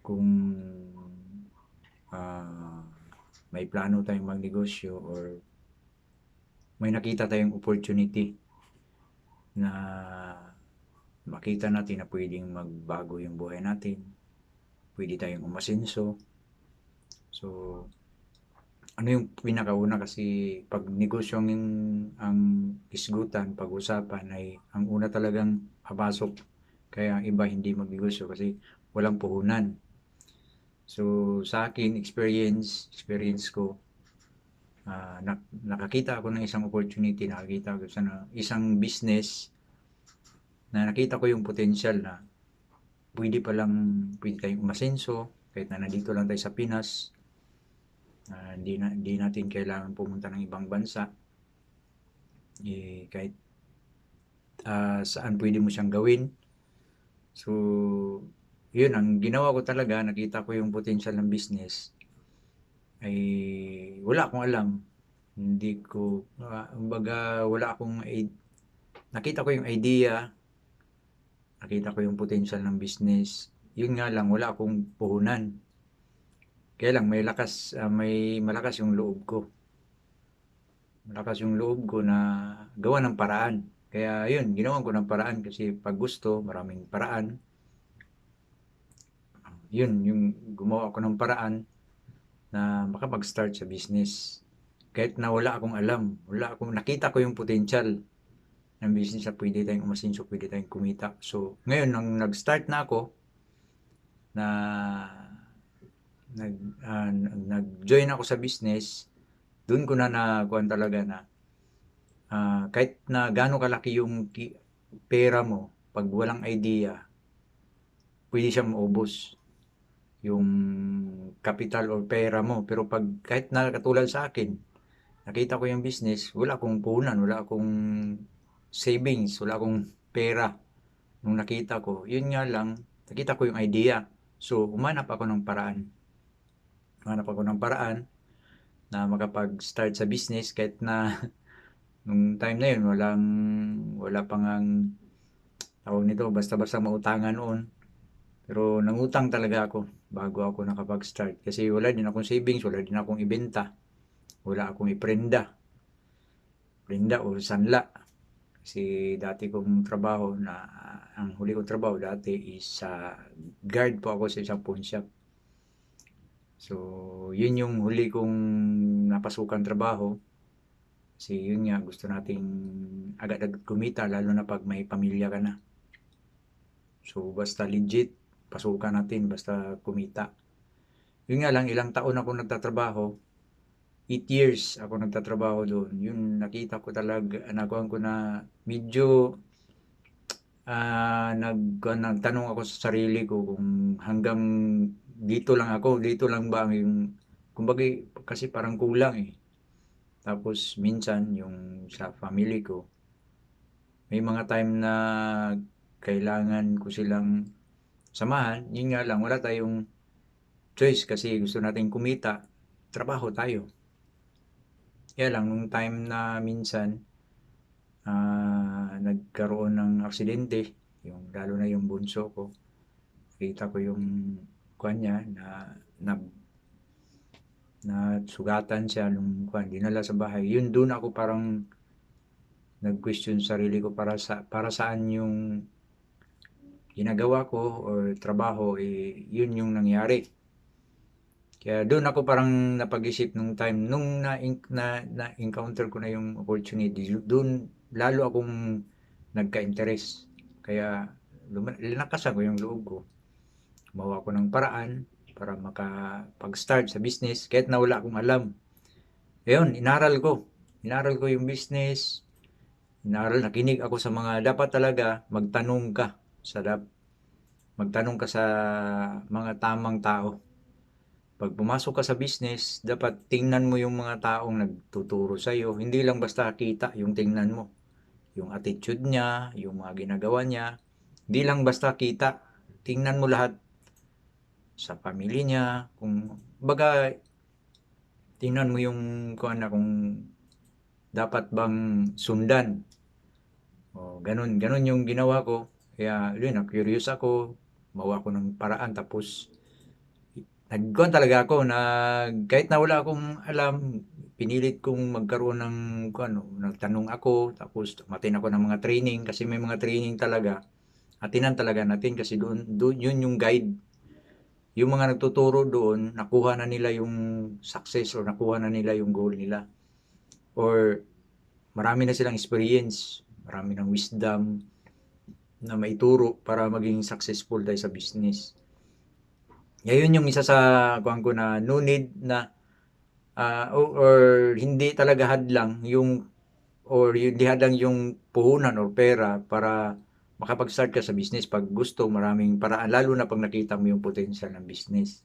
kung ah, may plano tayong magnegosyo or may nakita tayong opportunity na makita natin na pwedeng magbago yung buhay natin, pwede tayong umasenso. So, ano yung pinakauna kasi pag negosyo ang, ang isgutan, pag-usapan ay ang una talagang papasok. Kaya iba hindi magnegosyo kasi walang puhunan. So, sa akin, experience, experience ko, ah, nak- nakakita ako ng isang opportunity, nakakita ako sa isang business na nakita ko yung potential na pwede palang, pwede tayong umasenso, kahit na nandito lang tayo sa Pinas, Ah, hindi, na, hindi natin kailangan pumunta ng ibang bansa. Eh, kahit ah, saan pwede mo siyang gawin. So, yun, ang ginawa ko talaga, nakita ko yung potential ng business, ay wala akong alam. Hindi ko, uh, kumbaga, wala akong, nakita ko yung idea, nakita ko yung potential ng business. Yun nga lang, wala akong puhunan. Kaya lang, may lakas, ah, may malakas yung loob ko. Malakas yung loob ko na gawa ng paraan. Kaya yun, ginawan ko ng paraan kasi pag gusto, maraming paraan. Yun, yung gumawa ko ng paraan na makapag-start sa business. Kahit na wala akong alam, wala akong, nakita ko yung potential ng business na pwede tayong umasinso, pwede tayong kumita. So, ngayon, nang nag-start na ako, na nag, ah, nag-join ako sa business, doon ko na nakuha talaga na ah, kahit na gaano kalaki yung pera mo, pag walang idea, pwede siyang maubos yung capital or pera mo. Pero pag kahit na katulad sa akin, nakita ko yung business, wala akong punan, wala akong savings, wala akong pera. Nung nakita ko, yun nga lang, nakita ko yung idea. So, umanap ako ng paraan. Umanap ako ng paraan na makapag-start sa business kahit na nung time na yun, walang, wala pang ang tawag nito, basta-basta mautangan noon. Pero nangutang talaga ako bago ako nakapag-start. Kasi wala din akong savings, wala din akong ibenta. Wala akong iprenda. Prenda o sanla. Kasi dati kong trabaho na, ang huli kong trabaho dati is sa guard po ako sa isang pawn shop. So, yun yung huli kong napasukan trabaho. Kasi yun nga, gusto nating agad-agad kumita, lalo na pag may pamilya ka na. So, basta legit, pasukan natin, basta kumita. Yun nga lang, ilang taon ako nagtatrabaho. 8 years ako nagtatrabaho doon. Yun, nakita ko talaga, nakuha ko na medyo ah nag, nagtanong ako sa sarili ko kung hanggang dito lang ako, dito lang ba yung, kumbaga kasi parang kulang eh. Tapos minsan yung sa family ko, may mga time na kailangan ko silang samahan, yun nga lang, wala tayong choice kasi gusto natin kumita, trabaho tayo. Kaya lang, nung time na minsan, ah, nagkaroon ng aksidente, yung, lalo na yung bunso ko, kita ko yung kuwan niya na, na na sugatan siya nung kuwan, dinala sa bahay. Yun doon ako parang nag-question sa sarili ko para sa para saan yung ginagawa ko or trabaho eh yun yung nangyari. Kaya doon ako parang napag-isip nung time nung na, na, na ko na yung opportunity doon lalo akong nagka-interest. Kaya linakasan ko yung loob ko. Gumawa ko ng paraan para makapag-start sa business kahit na wala akong alam. Ayun, inaral ko. Inaral ko yung business. Inaral, nakinig ako sa mga dapat talaga magtanong ka sa dap magtanong ka sa mga tamang tao. Pag pumasok ka sa business, dapat tingnan mo yung mga taong nagtuturo sa iyo. Hindi lang basta kita yung tingnan mo. Yung attitude niya, yung mga ginagawa niya. Hindi lang basta kita. Tingnan mo lahat sa pamilya niya, kung baga tingnan mo yung kung ano kung dapat bang sundan. O ganun, ganun yung ginawa ko. Kaya yun, na curious ako, mawa ko ng paraan tapos nagkuhan talaga ako nag kahit na wala akong alam, pinilit kong magkaroon ng ano, nagtanong ako tapos umattend ako ng mga training kasi may mga training talaga. Attenan talaga natin kasi doon doon yun yung guide. Yung mga nagtuturo doon, nakuha na nila yung success or nakuha na nila yung goal nila. Or marami na silang experience, marami ng wisdom na maituro para maging successful tayo sa business. Ngayon yung isa sa kuwan ko na no need na ah, o- or, hindi talaga hadlang yung or hindi hadlang yung puhunan or pera para makapag-start ka sa business pag gusto maraming paraan lalo na pag nakita mo yung potential ng business.